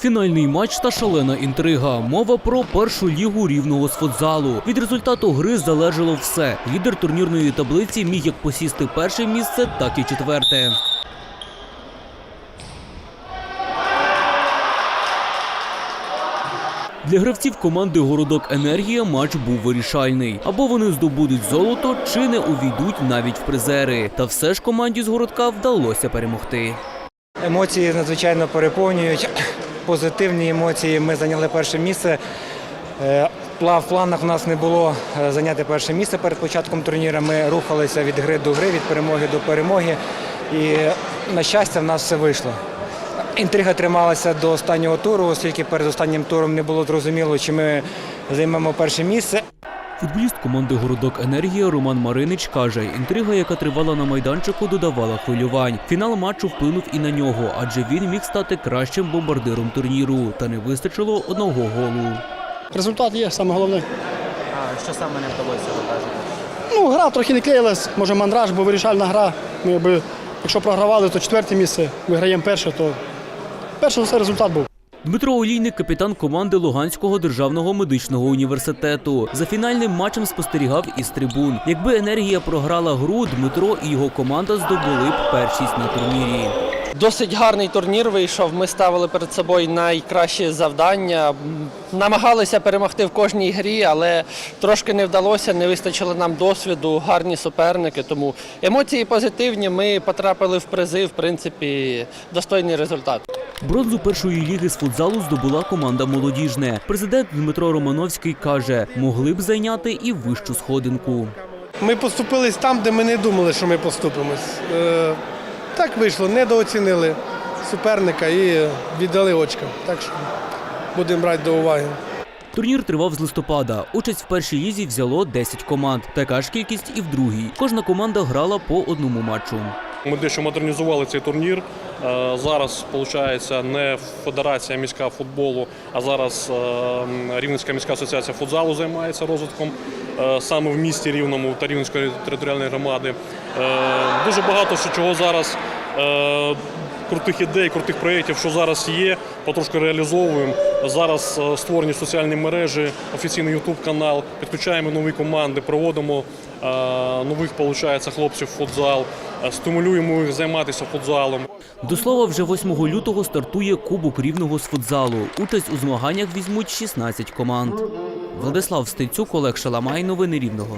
Фінальний матч та шалена інтрига. Мова про першу лігу рівного з футзалу. Від результату гри залежало все. Лідер турнірної таблиці міг як посісти перше місце, так і четверте. Для гравців команди Городок Енергія матч був вирішальний. Або вони здобудуть золото, чи не увійдуть навіть в призери. Та все ж команді з городка вдалося перемогти. Емоції надзвичайно переповнюють. Позитивні емоції. Ми зайняли перше місце. Е, В планах у нас не було е, зайняти перше місце перед початком турніру. Ми рухалися від гри до гри, від перемоги до перемоги. І, на щастя, в нас все вийшло. Інтрига трималася до останнього туру, оскільки перед останнім туром не було зрозуміло, чи ми займемо перше місце. Футболіст команди Городок Енергія Роман Маринич каже, інтрига, яка тривала на майданчику, додавала хвилювань. Фінал матчу вплинув і на нього, адже він міг стати кращим бомбардиром турніру, та не вистачило одного голу. Результат є, саме головне. А що саме не вдалося покажете? Ну, гра трохи не клеїлась, може мандраж, бо вирішальна гра. Ми якби, якщо програвали, то четверте місце, виграємо перше, то перше все результат був. Дмитро Олійник, капітан команди Луганського державного медичного університету. За фінальним матчем спостерігав із трибун. Якби енергія програла гру, Дмитро і його команда здобули б першість на турнірі. Досить гарний турнір вийшов. Ми ставили перед собою найкращі завдання. Намагалися перемогти в кожній грі, але трошки не вдалося, не вистачило нам досвіду, гарні суперники. Тому емоції позитивні. Ми потрапили в призи, в принципі, достойний результат. Бронзу першої ліги з футзалу здобула команда молодіжне. Президент Дмитро Романовський каже, могли б зайняти і вищу сходинку. Ми поступились там, де ми не думали, що ми поступимось. Так вийшло, недооцінили суперника і віддали очка. Так що будемо брати до уваги. Турнір тривав з листопада. Участь в першій лізі взяло 10 команд. Така ж кількість і в другій. Кожна команда грала по одному матчу. Ми дещо модернізували цей турнір. Е, Зараз виходить не Федерація міська футболу, а зараз е, Рівненська міська асоціація футзалу займається розвитком е, саме в місті Рівному та Рівненської територіальної громади. Е, Дуже багато що чого зараз. е, Крутих ідей, крутих проєктів, що зараз є, потрошки реалізовуємо. Зараз е, створені соціальні мережі, офіційний ютуб канал, підключаємо нові команди, проводимо нових получається, хлопців в футзал, стимулюємо їх займатися футзалом. До слова, вже 8 лютого стартує Кубок Рівного з футзалу. Участь у змаганнях візьмуть 16 команд. Владислав Стецюк, Олег Шаламай. Новини Рівного.